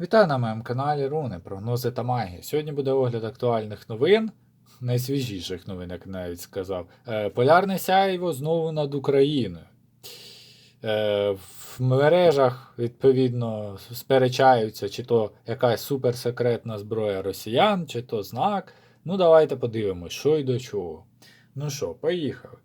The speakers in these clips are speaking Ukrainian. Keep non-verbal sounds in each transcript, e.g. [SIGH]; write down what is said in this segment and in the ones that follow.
Вітаю на моєму каналі Руни, прогнози та магія. Сьогодні буде огляд актуальних новин, найсвіжіших новин, як навіть сказав. Е, Полярне сяйво знову над Україною. Е, В мережах, відповідно, сперечаються, чи то якась суперсекретна зброя росіян, чи то знак. Ну, давайте подивимось, що й до чого. Ну що, поїхали.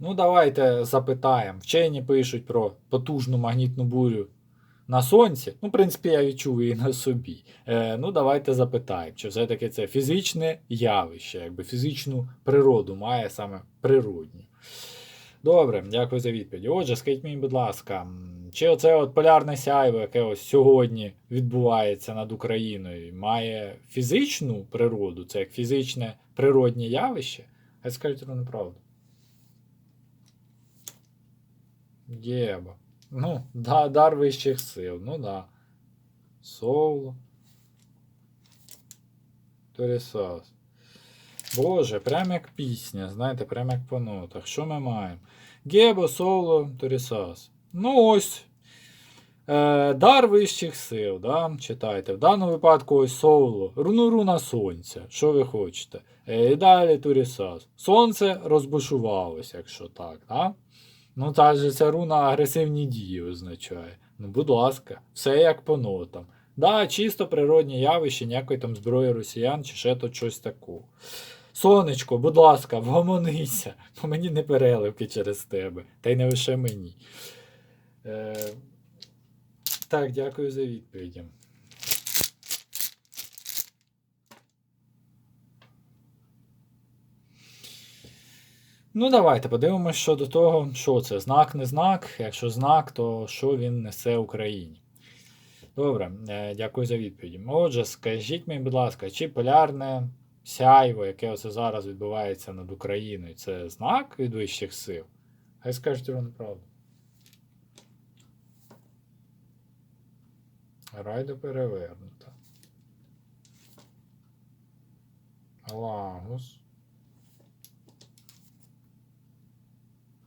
Ну, давайте запитаємо. Вчені пишуть про потужну магнітну бурю на сонці. Ну, в принципі, я відчув її [LAUGHS] на собі. Е, ну, давайте запитаємо, чи все-таки це фізичне явище, якби фізичну природу має саме природню. Добре, дякую за відповідь. Отже, скажіть мені, будь ласка, чи оце от полярне сяйво, яке ось сьогодні відбувається над Україною, має фізичну природу, це як фізичне природнє явище? А скажіть вам неправду. Єба. Ну, да, дар вищих сил, ну да. Соло. Торісас. Боже, прям як пісня, знаєте, прям як по нотах. Що ми маємо? Гебо, соло, Торісас. Ну ось. Е, дар вищих сил, да? читайте. В даному випадку ось соло. Руну руна сонця. Що ви хочете? Е, і далі Турісас. Сонце розбушувалося, якщо так. Да? Ну, та же ця руна агресивні дії означає. Ну, будь ласка, все як по нотам. Да, чисто природні явище, ніякої там зброї росіян чи ще то щось такого. Сонечко, будь ласка, вгомонися, бо мені не переливки через тебе, та й не лише мені. Е, так, дякую за відповіді. Ну, давайте подивимось щодо того, що це знак, не знак. Якщо знак, то що він несе Україні. Добре, е, дякую за відповіді. Отже, скажіть мені, будь ласка, чи полярне сяйво, яке оце зараз відбувається над Україною, це знак від вищих сил? Хай скажуть вам правду. Райда перевернута. Лагус.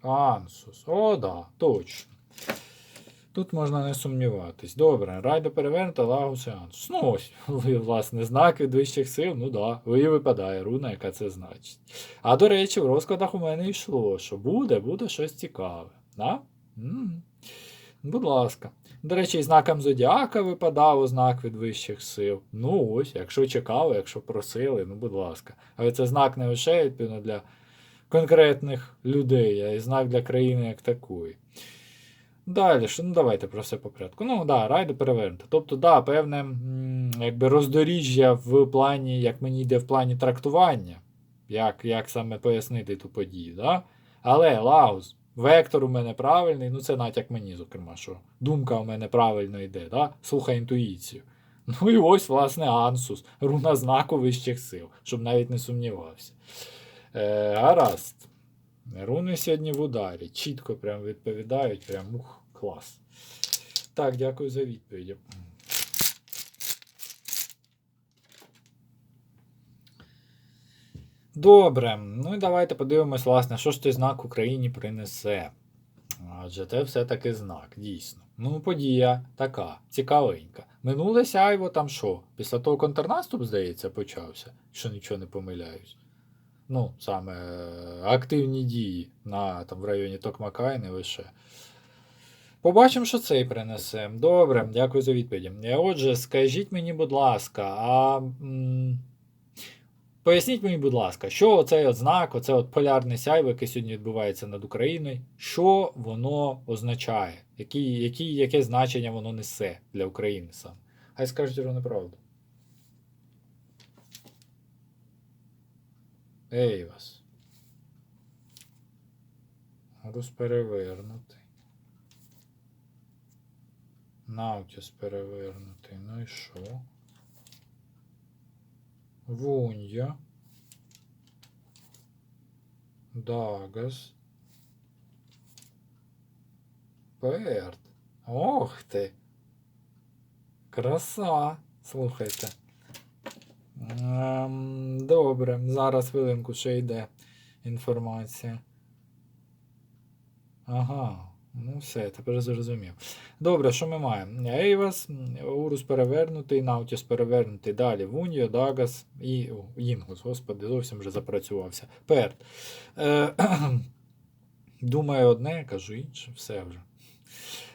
Ансус. О, да, точно. Тут можна не сумніватись. Добре, райда перевернута, Лагус і Ансус. Ну ось, [LAUGHS] власне, знак від вищих сил, ну да, ви випадає руна, яка це значить. А до речі, в розкладах у мене йшло, що буде, буде щось цікаве. Да? Будь ласка. До речі, і знаком Зодіака випадав знак від вищих сил. Ну ось, якщо чекали, якщо просили, ну будь ласка. Але це знак не лише відповідно для конкретних людей, а й знак для країни як такої. Далі, що, ну давайте про все по порядку. Ну, да, райду перевернуто. Тобто, да, певне якби роздоріжжя в плані, як мені йде в плані трактування, як як саме пояснити ту подію. Да? Але Лаус, вектор у мене правильний, ну це натяк мені, зокрема, що думка у мене правильно йде, да? слухай інтуїцію. Ну і ось, власне, Ансус, руна знаку вищих сил, щоб навіть не сумнівався. Е, гаразд. Руни сьогодні в ударі. Чітко прям відповідають, прям ух, клас. Так, дякую за відповіді. Добре. Ну і давайте подивимось, власне, що ж той знак Україні принесе. Адже це все-таки знак, дійсно. Ну, подія така, цікавенька. Минуле сяйво там що? Після того контрнаступ, здається, почався, якщо нічого не помиляюсь. Ну, саме е, активні дії на, там, в районі Токмака і не лише. Побачимо, що цей принесе. Добре, дякую за відповіді. Е, Отже, скажіть мені, будь ласка, а. м, Поясніть мені, будь ласка, що оцей от знак, оце от полярне сяйво, яке сьогодні відбувається над Україною, що воно означає? Які, які, яке значення воно несе для України саме? Хай скажуть вам неправду. Ей вас. Рус перевернутий. Навтіс перевернутий. Ну і що? Вунья. Дагас. Перт. Ох ти. Краса. Слухайте. Ем, добре, зараз хвилинку ще йде інформація. Ага. Ну, все, тепер зрозумів. Добре, що ми маємо? Ейвас, Урус перевернутий, Наутіс перевернутий. Далі Вуньо, Дагас і Інгус. Господи, зовсім вже запрацювався. Перт. Е, [CLEARS THROAT] думаю одне, кажу інше, все вже.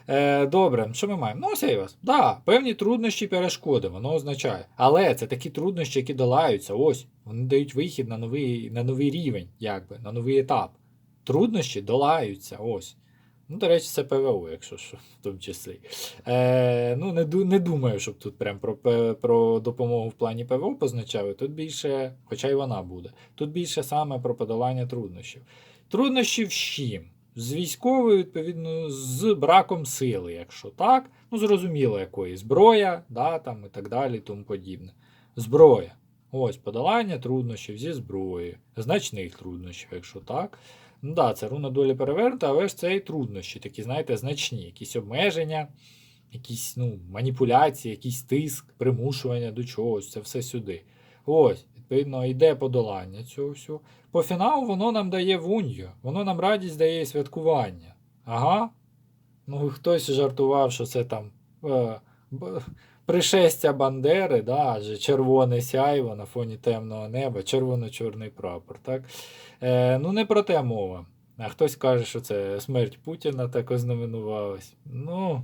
Е, добре, що ми маємо? Ну, ось Ейвас. Да, певні труднощі перешкоди, воно означає. Але це такі труднощі, які долаються. Ось, вони дають вихід на новий, на новий рівень, якби, на новий етап. Труднощі долаються, ось. Ну, до речі, це ПВО, якщо що, [LAUGHS] в тому числі. Е, ну, не, не думаю, щоб тут прям про, про допомогу в плані ПВО позначали. Тут більше, хоча й вона буде, тут більше саме про подолання труднощів. Труднощів з чим? З військовою, відповідно, з браком сили, якщо так. Ну, зрозуміло, якої зброя, да, там і так далі, тому подібне. Зброя. Ось подолання труднощів зі зброєю, значних труднощів, якщо так. Ну да, це руна долі перевернута, але ж це і труднощі, такі, знаєте, значні, якісь обмеження, якісь ну, маніпуляції, якийсь тиск, примушування до чогось, це все сюди. Ось, відповідно, йде подолання цього всього. По фіналу воно нам дає вуньо, воно нам радість дає і святкування. Ага. Ну, хтось жартував, що це там е, пришестя Бандери, да, адже червоне сяйво на фоні темного неба, червоно-чорний прапор. Так? Е, ну, не про те мова. А хтось каже, що це смерть Путіна так ознаменувалась. Ну.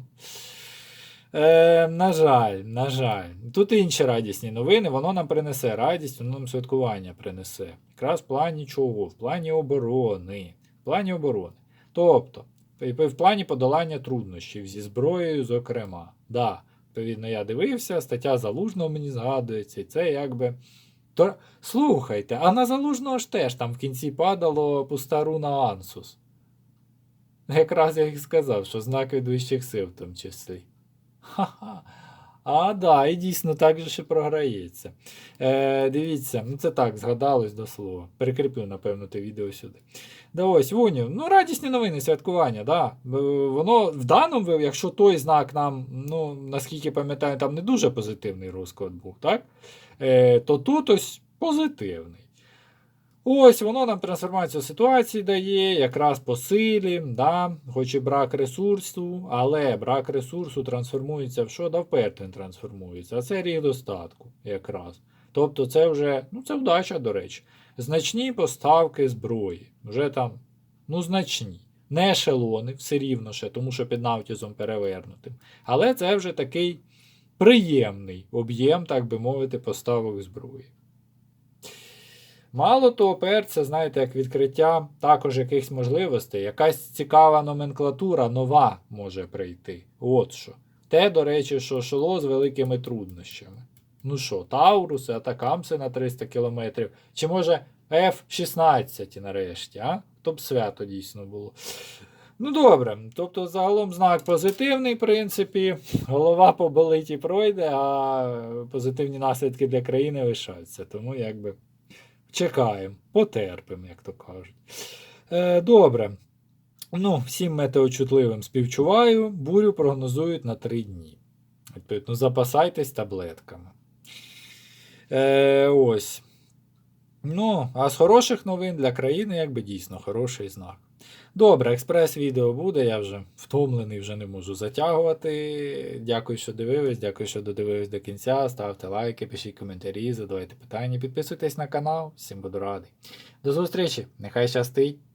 Е, на жаль, на жаль. Тут інші радісні новини, воно нам принесе радість, воно нам святкування принесе. Якраз в плані чого? В плані оборони. В плані оборони. Тобто, в плані подолання труднощів зі зброєю, зокрема. Да, відповідно, я дивився, стаття Залужного мені згадується, і це якби. То, слухайте, а на Залужного ж теж там в кінці падало пуста руна Ансус. Якраз я і сказав, що знак від вищих сил в тому числі. А, да, і дійсно так же ще програється. Е, дивіться, ну це так, згадалось до слова. Перекріплю, напевно, те відео сюди. Да ось, Вуню, ну радісні новини, святкування, да. Воно в даному, якщо той знак нам, ну, наскільки пам'ятаю, там не дуже позитивний розклад був, так? Е, то тут ось позитивний. Ось воно нам трансформацію ситуації дає, якраз по силі, да, хоч і брак ресурсу, але брак ресурсу трансформується в що? Да в трансформується. А це ріг достатку якраз. Тобто це вже, ну це вдача, до речі. Значні поставки зброї. Вже там, ну, значні. Не ешелони, все рівно ще, тому що під навтізом перевернутим. Але це вже такий приємний об'єм, так би мовити, поставок зброї. Мало того, ПР це, знаєте, як відкриття також якихось можливостей. Якась цікава номенклатура нова може прийти. От що. Те, до речі, що шло з великими труднощами. Ну що, Тауруси, Атакамси на 300 км, чи може F-16 нарешті, а? То б свято дійсно було. Ну добре, тобто загалом знак позитивний, в принципі, голова поболить і пройде, а позитивні наслідки для країни лишаються. Тому якби чекаємо, потерпимо, як то кажуть. Е, добре. Ну, всім метеочутливим співчуваю, бурю прогнозують на 3 дні. Відповідно, запасайтесь таблетками. Е, ось. Ну, а з хороших новин для країни, якби дійсно хороший знак. Добре, експрес-відео буде, я вже втомлений, вже не можу затягувати. Дякую, що дивились, дякую, що додивились до кінця. Ставте лайки, пишіть коментарі, задавайте питання, підписуйтесь на канал, всім буду радий. До зустрічі, нехай щастить!